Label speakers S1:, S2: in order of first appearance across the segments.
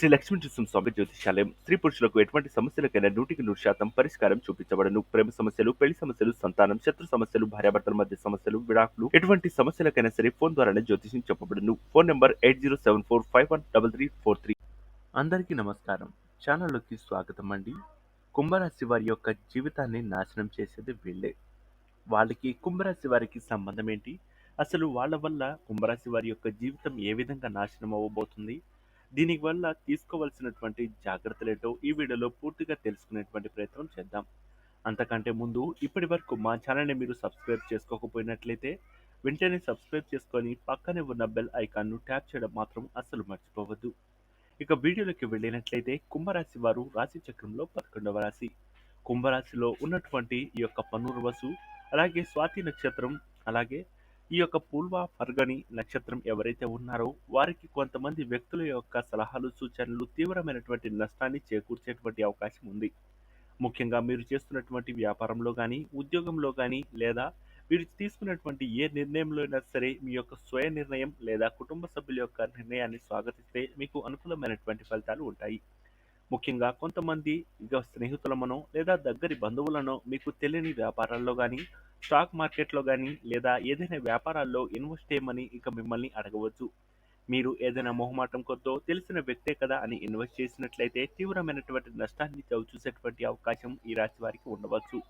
S1: శ్రీ లక్ష్మీ నృసింహ స్వామి జ్యోతిషాలయం స్త్రీ పురుషులకు ఎటువంటి సమస్యలకైనా నూటికి నూరు శాతం పరిష్కారం చూపించబడను. ప్రేమ సమస్యలు పెళ్ళి సమస్యలు సంతానం శత్రు సమస్యలు భార్యాభర్తల మధ్య సమస్యలు విడాకులు ఎటువంటి సమస్యలకైనా సరే ఫోన్ ద్వారానే జ్యోతిషం చెప్పబడును. Phone number eight zero seven four five one double three four three. అందరికీ నమస్కారం. ఛానల్లోకి స్వాగతం అండి. కుంభరాశి వారి యొక్క జీవితాన్ని నాశనం చేసేది వీళ్ళే. వాళ్ళకి కుంభరాశి వారికి సంబంధం ఏంటి? అసలు వాళ్ళ వల్ల కుంభరాశి వారి యొక్క జీవితం ఏ విధంగా నాశనం అవ్వబోతుంది? దీని వల్ల తీసుకోవాల్సినటువంటి జాగ్రత్తలేటో ఈ వీడియోలో పూర్తిగా తెలుసుకునేటువంటి ప్రయత్నం చేద్దాం. అంతకంటే ముందు ఇప్పటి వరకు మా ఛానల్ని మీరు సబ్స్క్రైబ్ చేసుకోకపోయినట్లయితే వెంటనే సబ్స్క్రైబ్ చేసుకొని పక్కనే ఉన్న బెల్ ఐకాన్ను ట్యాప్ చేయడం మాత్రం అస్సలు మర్చిపోవద్దు. ఇక వీడియోలోకి వెళ్ళినట్లయితే కుంభరాశి వారు రాశి చక్రంలో పదకొండవ రాశి. కుంభరాశిలో ఉన్నటువంటి ఈ యొక్క పనుర్వసు అలాగే స్వాతి నక్షత్రం అలాగే ఈ యొక్క పూల్వా ఫర్గని నక్షత్రం ఎవరైతే ఉన్నారో వారికి కొంతమంది వ్యక్తుల యొక్క సలహాలు సూచనలు తీవ్రమైనటువంటి నష్టాన్ని చేకూర్చేటువంటి అవకాశం ఉంది. ముఖ్యంగా మీరు చేస్తున్నటువంటి వ్యాపారంలో కానీ ఉద్యోగంలో కానీ లేదా మీరు తీసుకున్నటువంటి ఏ నిర్ణయంలో అయినా సరే మీ యొక్క స్వయ నిర్ణయం లేదా కుటుంబ సభ్యుల యొక్క నిర్ణయాన్ని స్వాగతిస్తే మీకు అనుకూలమైనటువంటి ఫలితాలు ఉంటాయి. ముఖ్యంగా కొంతమంది ఇక స్నేహితులమనో లేదా దగ్గరి బంధువులనో మీకు తెలియని వ్యాపారాల్లో కానీ స్టాక్ మార్కెట్లో కానీ లేదా ఏదైనా వ్యాపారాల్లో ఇన్వెస్ట్ చేయమని ఇక మిమ్మల్ని అడగవచ్చు. మీరు ఏదైనా మొహమాటం కొద్దో తెలిసిన వ్యక్తే కదా అని ఇన్వెస్ట్ చేసినట్లయితే తీవ్రమైనటువంటి నష్టాన్ని చవిచూసేటువంటి అవకాశం ఈ రాశి వారికి ఉండవచ్చు.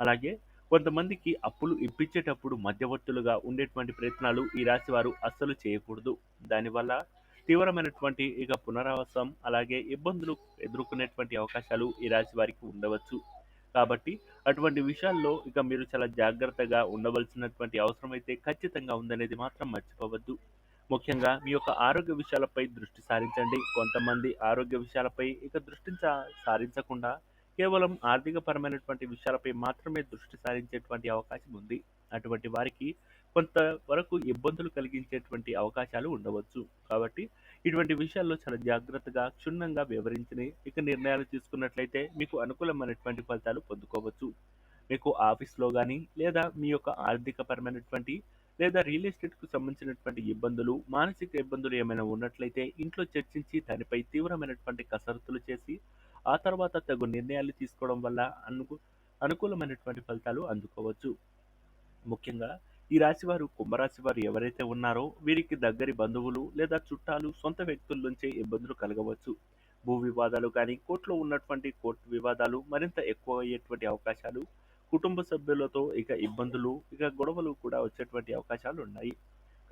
S1: అలాగే కొంతమందికి అప్పులు ఇప్పించేటప్పుడు మధ్యవర్తులుగా ఉండేటువంటి ప్రయత్నాలు ఈ రాశి వారు అస్సలు చేయకూడదు. దానివల్ల తీవ్రమైనటువంటి ఇక పునరావాసం అలాగే ఇబ్బందులు ఎదుర్కొనేటువంటి అవకాశాలు ఈ రాశి వారికి ఉండవచ్చు. కాబట్టి అటువంటి విషయాల్లో ఇక మీరు చాలా జాగ్రత్తగా ఉండవలసినటువంటి అవసరం అయితే ఖచ్చితంగా ఉందనేది మాత్రం మర్చిపోవద్దు. ముఖ్యంగా మీ యొక్క ఆరోగ్య విషయాలపై దృష్టి సారించండి. కొంతమంది ఆరోగ్య విషయాలపై ఇక దృష్టి సారించకుండా కేవలం ఆర్థికపరమైనటువంటి విషయాలపై మాత్రమే దృష్టి సారించేటువంటి అవకాశం ఉంది. అటువంటి వారికి కొంతవరకు ఇబ్బందులు కలిగించేటువంటి అవకాశాలు ఉండవచ్చు. కాబట్టి ఇటువంటి విషయాల్లో చాలా జాగ్రత్తగా క్షుణ్ణంగా వివరించిన ఇక నిర్ణయాలు తీసుకున్నట్లయితే మీకు అనుకూలమైనటువంటి ఫలితాలు పొందుకోవచ్చు. మీకు ఆఫీస్లో కానీ లేదా మీ యొక్క ఆర్థికపరమైనటువంటి లేదా రియల్ ఎస్టేట్కు సంబంధించినటువంటి ఇబ్బందులు మానసిక ఇబ్బందులు ఏమైనా ఉన్నట్లయితే ఇంట్లో చర్చించి దానిపై తీవ్రమైనటువంటి కసరత్తులు చేసి ఆ తర్వాత తగు నిర్ణయాలు తీసుకోవడం వల్ల అనుకు అనుకూలమైనటువంటి ఫలితాలు అందుకోవచ్చు. ముఖ్యంగా ఈ రాశి వారు కుంభరాశి వారు ఎవరైతే ఉన్నారో వీరికి దగ్గరి బంధువులు లేదా చుట్టాలు సొంత వ్యక్తుల నుంచే ఇబ్బందులు కలగవచ్చు. భూ వివాదాలు కానీ కోర్టులో ఉన్నటువంటి కోర్టు వివాదాలు మరింత ఎక్కువ అయ్యేటువంటి అవకాశాలు కుటుంబ సభ్యులతో ఇక ఇబ్బందులు ఇక గొడవలు కూడా వచ్చేటువంటి అవకాశాలు ఉన్నాయి.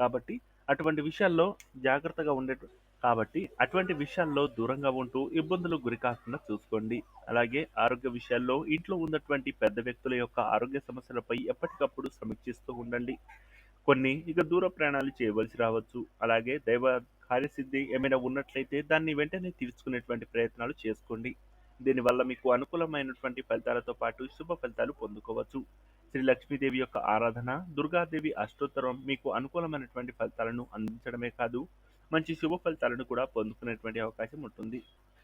S1: కాబట్టి అటువంటి విషయాల్లో జాగ్రత్తగా ఉండే కాబట్టి అటువంటి విషయాల్లో దూరంగా ఉంటూ ఇబ్బందులు గురి కాకుండా చూసుకోండి. అలాగే ఆరోగ్య విషయాల్లో ఇంట్లో ఉన్నటువంటి పెద్ద వ్యక్తుల యొక్క ఆరోగ్య సమస్యలపై ఎప్పటికప్పుడు సమీక్షిస్తూ ఉండండి. కొన్ని ఇక దూర ప్రయాణాలు చేయవలసి రావచ్చు. అలాగే దైవ కార్యసిద్ధి ఏమైనా ఉన్నట్లయితే దాన్ని వెంటనే తీర్చుకునేటువంటి ప్రయత్నాలు చేసుకోండి. దీనివల్ల మీకు అనుకూలమైనటువంటి ఫలితాలతో పాటు శుభ ఫలితాలు పొందుకోవచ్చు. శ్రీ లక్ష్మీదేవి యొక్క ఆరాధన దుర్గాదేవి అష్టోత్తరం మీకు అనుకూలమైనటువంటి ఫలితాలను అందించడమే కాదు మంచి శుభ ఫలితాలను కూడా పొందుకునేటువంటి అవకాశం ఉంటుంది.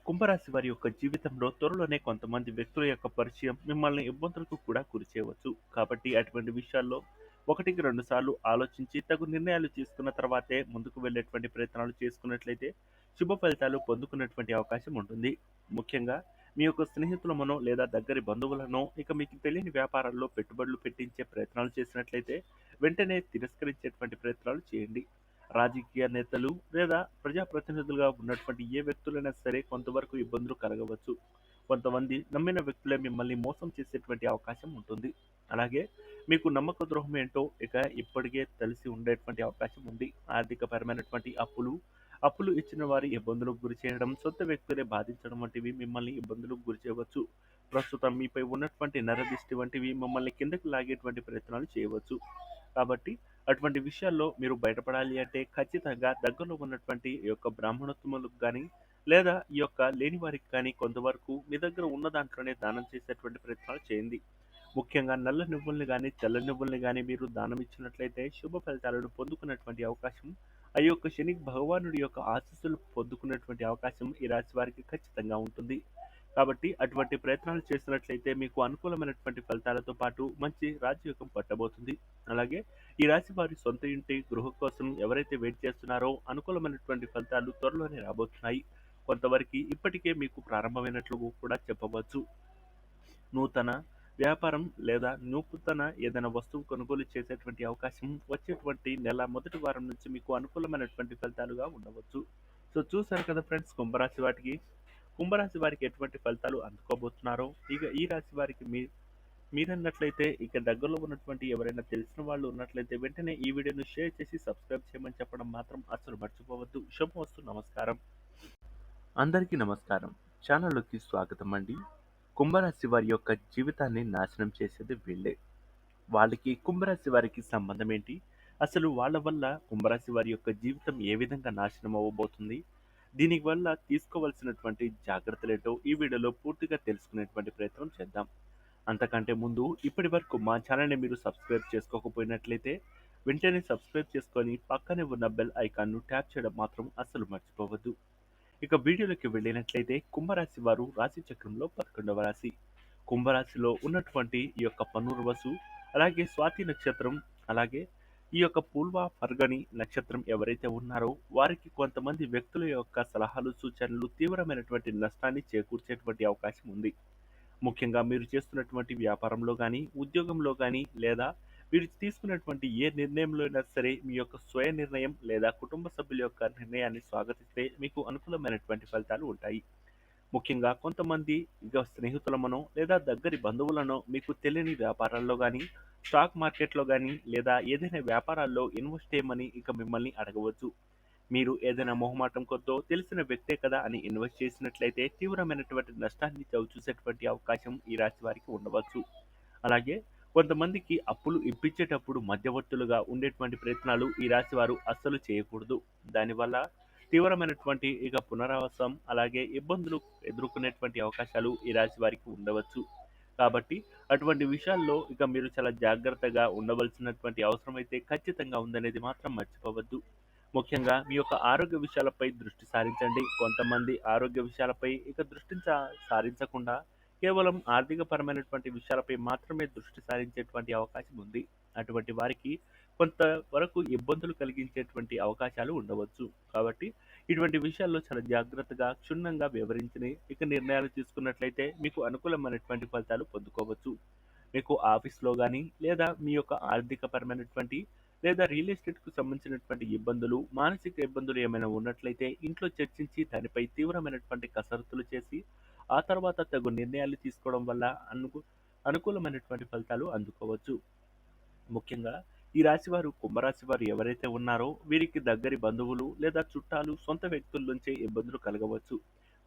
S1: కుంభరాశి వారి యొక్క జీవితంలో త్వరలోనే కొంతమంది వ్యక్తుల యొక్క పరిచయం మిమ్మల్ని ఇబ్బందులకు కూడా గురిచేయవచ్చు కాబట్టి అటువంటి విషయాల్లో ఒకటికి రెండు సార్లు ఆలోచించి తగు నిర్ణయాలు తీసుకున్న తర్వాతే ముందుకు వెళ్ళేటువంటి ప్రయత్నాలు చేసుకున్నట్లయితే శుభ ఫలితాలు పొందుకున్నటువంటి అవకాశం ఉంటుంది. ముఖ్యంగా మీ యొక్క స్నేహితులమనో లేదా దగ్గరి బంధువులనో ఇక మీకు తెలియని వ్యాపారాల్లో పెట్టుబడులు పెట్టించే ప్రయత్నాలు చేసినట్లయితే వెంటనే తిరస్కరించేటువంటి ప్రయత్నాలు చేయండి. రాజకీయ నేతలు లేదా ప్రజాప్రతినిధులుగా ఉన్నటువంటి ఏ వ్యక్తులైనా సరే కొంతవరకు ఇబ్బందులు కలగవచ్చు. కొంతమంది నమ్మిన వ్యక్తులే మిమ్మల్ని మోసం చేసేటువంటి అవకాశం ఉంటుంది. అలాగే మీకు నమ్మక ద్రోహం ఏంటో ఇక ఇప్పటికే తెలిసి ఉండేటువంటి అవకాశం ఉంది. ఆర్థికపరమైనటువంటి అప్పులు అప్పులు ఇచ్చిన వారి ఇబ్బందులకు గురి చేయడం సొంత వ్యక్తులే బాధించడం వంటివి మిమ్మల్ని ఇబ్బందులకు గురి చేయవచ్చు. ప్రస్తుతం మీపై ఉన్నటువంటి నరదిష్టి వంటివి మిమ్మల్ని కిందకు లాగేటువంటి ప్రయత్నాలు చేయవచ్చు. కాబట్టి అటువంటి విషయాల్లో మీరు బయటపడాలి అంటే ఖచ్చితంగా దగ్గరలో ఉన్నటువంటి ఈ యొక్క బ్రాహ్మణోత్తములకు కానీ లేదా ఈ యొక్క లేని వారికి కానీ కొంతవరకు మీ దగ్గర ఉన్న దాంట్లోనే దానం చేసేటువంటి ప్రయత్నాలు చేయండి. ముఖ్యంగా నల్ల నువ్వుల్ని కానీ తెల్ల నువ్వుల్ని కానీ మీరు దానం ఇచ్చినట్లయితే శుభ ఫలితాలను పొందుకున్నటువంటి అవకాశం ఆ యొక్క శని భగవానుడి యొక్క ఆశీస్సులు పొందుకున్నటువంటి అవకాశం ఈ రాశి వారికి ఖచ్చితంగా ఉంటుంది. కాబట్టి అటువంటి ప్రయత్నాలు చేసినట్లయితే మీకు అనుకూలమైనటువంటి ఫలితాలతో పాటు మంచి రాజయోగం పట్టబోతుంది. అలాగే ఈ రాశి వారి సొంత ఇంటి గృహ కోసం ఎవరైతే వెయిట్ చేస్తున్నారో అనుకూలమైనటువంటి ఫలితాలు త్వరలోనే రాబోతున్నాయి. కొంతవరకు ఇప్పటికే మీకు ప్రారంభమైనట్లు కూడా చెప్పవచ్చు. నూతన వ్యాపారం లేదా నూతన ఏదైనా వస్తువు కొనుగోలు చేసేటువంటి అవకాశం వచ్చేటువంటి నెల మొదటి వారం నుంచి మీకు అనుకూలమైనటువంటి ఫలితాలుగా ఉండవచ్చు. సో చూశారు కదా ఫ్రెండ్స్ కుంభరాశి వాటికి కుంభరాశి వారికి ఎటువంటి ఫలితాలు అందుకోబోతున్నారో? ఇక ఈ రాశి వారికి మీ మీరన్నట్లయితే ఇక దగ్గరలో ఉన్నటువంటి ఎవరైనా తెలిసిన వాళ్ళు ఉన్నట్లయితే వెంటనే ఈ వీడియోను షేర్ చేసి సబ్స్క్రైబ్ చేయమని చెప్పడం మాత్రం అసలు మర్చిపోవద్దు. శుభమస్తు నమస్కారం. అందరికీ నమస్కారం. ఛానల్లోకి స్వాగతం అండి కుంభరాశి వారి యొక్క జీవితాన్ని నాశనం చేసేది వీళ్ళే. వాళ్ళకి కుంభరాశి వారికి సంబంధం ఏంటి? అసలు వాళ్ళ వల్ల కుంభరాశి వారి యొక్క జీవితం ఏ విధంగా నాశనం అవ్వబోతుంది? దీని వల్ల తీసుకోవాల్సినటువంటి జాగ్రత్తలేటో ఈ వీడియోలో పూర్తిగా తెలుసుకునేటువంటి ప్రయత్నం చేద్దాం. అంతకంటే ముందు ఇప్పటి వరకు మా ఛానల్ని మీరు సబ్స్క్రైబ్ చేసుకోకపోయినట్లయితే వెంటనే సబ్స్క్రైబ్ చేసుకొని పక్కనే ఉన్న బెల్ ఐకాన్ను ట్యాప్ చేయడం మాత్రం అస్సలు మర్చిపోవద్దు. ఇక వీడియోలోకి వెళ్ళినట్లయితే కుంభరాశి వారు రాశి చక్రంలో పదకొండవ రాశి. కుంభరాశిలో ఉన్నటువంటి ఈ యొక్క పనుర్వసు అలాగే స్వాతి నక్షత్రం అలాగే ఈ యొక్క పూల్వా ఫర్గని నక్షత్రం ఎవరైతే ఉన్నారో వారికి కొంతమంది వ్యక్తుల యొక్క సలహాలు సూచనలు తీవ్రమైనటువంటి నష్టాన్ని చేకూర్చేటువంటి అవకాశం ఉంది. ముఖ్యంగా మీరు చేస్తున్నటువంటి వ్యాపారంలో కానీ ఉద్యోగంలో కానీ లేదా మీరు తీసుకున్నటువంటి ఏ నిర్ణయంలో అయినా సరే మీ యొక్క స్వయ నిర్ణయం లేదా కుటుంబ సభ్యుల యొక్క నిర్ణయాన్ని స్వాగతిస్తే మీకు అనుకూలమైనటువంటి ఫలితాలు ఉంటాయి. ముఖ్యంగా కొంతమంది ఇక స్నేహితులమనో లేదా దగ్గరి బంధువులనో మీకు తెలియని వ్యాపారాల్లో కానీ స్టాక్ మార్కెట్లో కానీ లేదా ఏదైనా వ్యాపారాల్లో ఇన్వెస్ట్ చేయమని ఇక మిమ్మల్ని అడగవచ్చు. మీరు ఏదైనా మొహమాటం కొద్దో తెలిసిన వ్యక్తే కదా అని ఇన్వెస్ట్ చేసినట్లయితే తీవ్రమైనటువంటి నష్టాన్ని చవిచూసేటువంటి అవకాశం ఈ రాశి వారికి ఉండవచ్చు. అలాగే కొంతమందికి అప్పులు ఇప్పించేటప్పుడు మధ్యవర్తులుగా ఉండేటువంటి ప్రయత్నాలు ఈ రాశి వారు అస్సలు చేయకూడదు. దానివల్ల తీవ్రమైనటువంటి ఇక పునరావాసం అలాగే ఇబ్బందులు ఎదుర్కొనేటువంటి అవకాశాలు ఈ రాశి వారికి ఉండవచ్చు. కాబట్టి అటువంటి విషయాల్లో ఇక మీరు చాలా జాగ్రత్తగా ఉండవలసినటువంటి అవసరం అయితే ఖచ్చితంగా ఉందనేది మాత్రం మర్చిపోవద్దు. ముఖ్యంగా మీ యొక్క ఆరోగ్య విషయాలపై దృష్టి సారించండి. కొంతమంది ఆరోగ్య విషయాలపై ఇక దృష్టి సారించకుండా కేవలం ఆర్థికపరమైనటువంటి విషయాలపై మాత్రమే దృష్టి సారించేటువంటి అవకాశం ఉంది. అటువంటి వారికి కొంతవరకు ఇబ్బందులు కలిగించేటువంటి అవకాశాలు ఉండవచ్చు. కాబట్టి ఇటువంటి విషయాల్లో చాలా జాగ్రత్తగా క్షుణ్ణంగా వివరించిన ఇక నిర్ణయాలు తీసుకున్నట్లయితే మీకు అనుకూలమైనటువంటి ఫలితాలు పొందుకోవచ్చు. మీకు ఆఫీస్లో కానీ లేదా మీ యొక్క ఆర్థికపరమైనటువంటి లేదా రియల్ ఎస్టేట్కు సంబంధించినటువంటి ఇబ్బందులు మానసిక ఇబ్బందులు ఏమైనా ఉన్నట్లయితే ఇంట్లో చర్చించి దానిపై తీవ్రమైనటువంటి కసరత్తులు చేసి ఆ తర్వాత తగు నిర్ణయాలు తీసుకోవడం వల్ల అనుకు అనుకూలమైనటువంటి ఫలితాలు అందుకోవచ్చు. ముఖ్యంగా ఈ రాశివారు కుంభరాశి వారు ఎవరైతే ఉన్నారో వీరికి దగ్గరి బంధువులు లేదా చుట్టాలు సొంత వ్యక్తుల నుంచే ఇబ్బందులు కలగవచ్చు.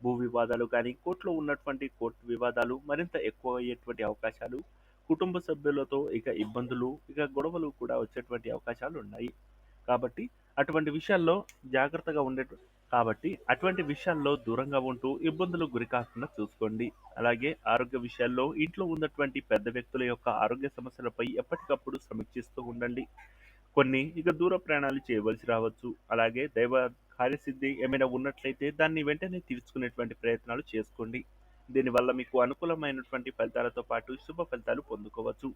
S1: భూ వివాదాలు కానీ కోర్టులో ఉన్నటువంటి కోర్టు వివాదాలు మరింత ఎక్కువ అయ్యేటువంటి అవకాశాలు కుటుంబ సభ్యులతో ఇక ఇబ్బందులు ఇక గొడవలు కూడా వచ్చేటువంటి అవకాశాలు ఉన్నాయి. కాబట్టి అటువంటి విషయాల్లో జాగ్రత్తగా ఉండే కాబట్టి అటువంటి విషయాల్లో దూరంగా ఉంటూ ఇబ్బందులు గురి కాకుండా చూసుకోండి. అలాగే ఆరోగ్య విషయాల్లో ఇంట్లో ఉన్నటువంటి పెద్ద వ్యక్తుల యొక్క ఆరోగ్య సమస్యలపై ఎప్పటికప్పుడు సమీక్షిస్తూ ఉండండి. కొన్ని ఇక దూర ప్రయాణాలు చేయవలసి రావచ్చు. అలాగే దైవ కార్యసిద్ధి ఏమైనా ఉన్నట్లయితే దాన్ని వెంటనే తీర్చుకునేటువంటి ప్రయత్నాలు చేసుకోండి. దీనివల్ల మీకు అనుకూలమైనటువంటి ఫలితాలతో పాటు శుభ ఫలితాలు పొందుకోవచ్చు.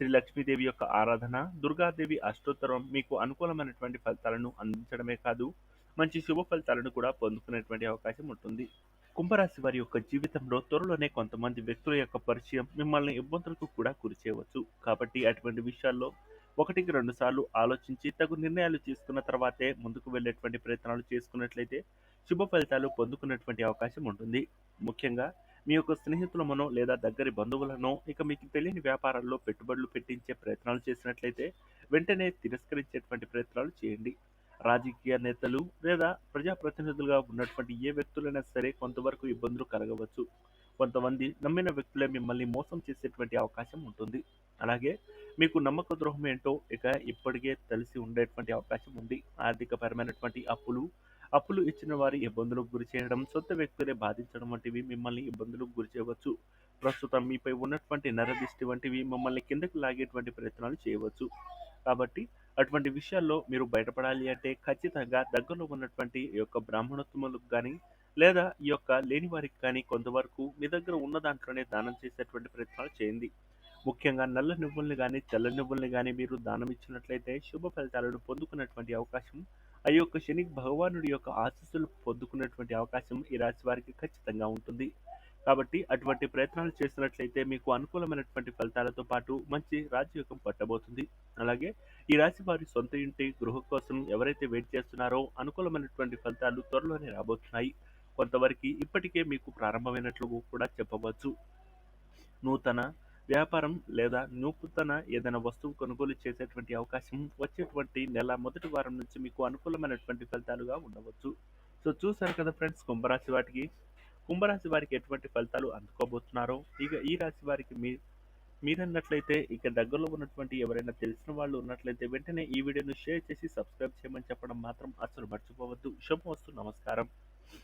S1: శ్రీ లక్ష్మీదేవి యొక్క ఆరాధన దుర్గాదేవి అష్టోత్తరం మీకు అనుకూలమైనటువంటి ఫలితాలను అందించడమే కాదు మంచి శుభ ఫలితాలను కూడా పొందుకునేటువంటి అవకాశం ఉంటుంది. కుంభరాశి వారి యొక్క జీవితంలో త్వరలోనే కొంతమంది వ్యక్తుల యొక్క పరిచయం మిమ్మల్ని ఇబ్బందులకు కూడా గురిచేయవచ్చు కాబట్టి అటువంటి విషయాల్లో ఒకటికి రెండు సార్లు ఆలోచించి తగు నిర్ణయాలు తీసుకున్న తర్వాతే ముందుకు వెళ్ళేటువంటి ప్రయత్నాలు చేసుకున్నట్లయితే శుభ ఫలితాలు పొందుకున్నటువంటి అవకాశం ఉంటుంది. ముఖ్యంగా మీ యొక్క స్నేహితులమనో లేదా దగ్గరి బంధువులనో ఇక మీకు తెలియని వ్యాపారాల్లో పెట్టుబడులు పెట్టించే ప్రయత్నాలు చేసినట్లయితే వెంటనే తిరస్కరించేటువంటి ప్రయత్నాలు చేయండి. రాజకీయ నేతలు లేదా ప్రజాప్రతినిధులుగా ఉన్నటువంటి ఏ వ్యక్తులైనా సరే కొంతవరకు ఇబ్బందులు కలగవచ్చు. కొంతమంది నమ్మిన వ్యక్తులే మిమ్మల్ని మోసం చేసేటువంటి అవకాశం ఉంటుంది. అలాగే మీకు నమ్మక ద్రోహం ఏంటో ఇక ఇప్పటికే తెలిసి ఉండేటువంటి అవకాశం ఉంది. ఆర్థికపరమైనటువంటి అప్పులు అప్పులు ఇచ్చిన వారి ఇబ్బందులకు గురి చేయడం సొంత వ్యక్తులే బాధించడం వంటివి మిమ్మల్ని ఇబ్బందులకు గురి చేయవచ్చు. ప్రస్తుతం మీపై ఉన్నటువంటి నరదిష్టి వంటివి మిమ్మల్ని కిందకు లాగేటువంటి ప్రయత్నాలు చేయవచ్చు. కాబట్టి అటువంటి విషయాల్లో మీరు బయటపడాలి అంటే ఖచ్చితంగా దగ్గరలో ఉన్నటువంటి ఈ యొక్క బ్రాహ్మణోత్తములకు కానీ లేదా ఈ యొక్క లేని వారికి కానీ కొంతవరకు మీ దగ్గర ఉన్న దాంట్లోనే దానం చేసేటువంటి ప్రయత్నాలు చేయండి. ముఖ్యంగా నల్ల నువ్వుల్ని కానీ తెల్ల నువ్వుల్ని కానీ మీరు దానం ఇచ్చినట్లయితే శుభ ఫలితాలను పొందుకున్నటువంటి అవకాశం ఆ యొక్క శని భగవానుడి యొక్క ఆశీస్సులు పొందుకున్నటువంటి అవకాశం ఈ రాశి వారికి ఖచ్చితంగా ఉంటుంది. కాబట్టి అటువంటి ప్రయత్నాలు చేసినట్లయితే మీకు అనుకూలమైనటువంటి ఫలితాలతో పాటు మంచి రాజయోగం పట్టబోతుంది. అలాగే ఈ రాశి వారి సొంత ఇంటి గృహ కోసం ఎవరైతే వెయిట్ చేస్తున్నారో అనుకూలమైనటువంటి ఫలితాలు త్వరలోనే రాబోతున్నాయి. కొంతవరకు ఇప్పటికే మీకు ప్రారంభమైనట్లు కూడా చెప్పవచ్చు. నూతన వ్యాపారం లేదా నూతన ఏదైనా వస్తువు కొనుగోలు చేసేటువంటి అవకాశం వచ్చేటువంటి నెల మొదటి వారం నుంచి మీకు అనుకూలమైనటువంటి ఫలితాలుగా ఉండవచ్చు. సో చూసారు కదా ఫ్రెండ్స్ కుంభరాశి వాటికి కుంభరాశి వారికి ఎటువంటి ఫలితాలు అందుకోబోతున్నారో? ఇక ఈ రాశి వారికి మీ మీరన్నట్లయితే ఇక దగ్గరలో ఉన్నటువంటి ఎవరైనా తెలిసిన వాళ్ళు ఉన్నట్లయితే వెంటనే ఈ వీడియోను షేర్ చేసి సబ్స్క్రైబ్ చేయమని చెప్పడం మాత్రం అసలు మర్చిపోవద్దు. శుభమస్తు. నమస్కారం.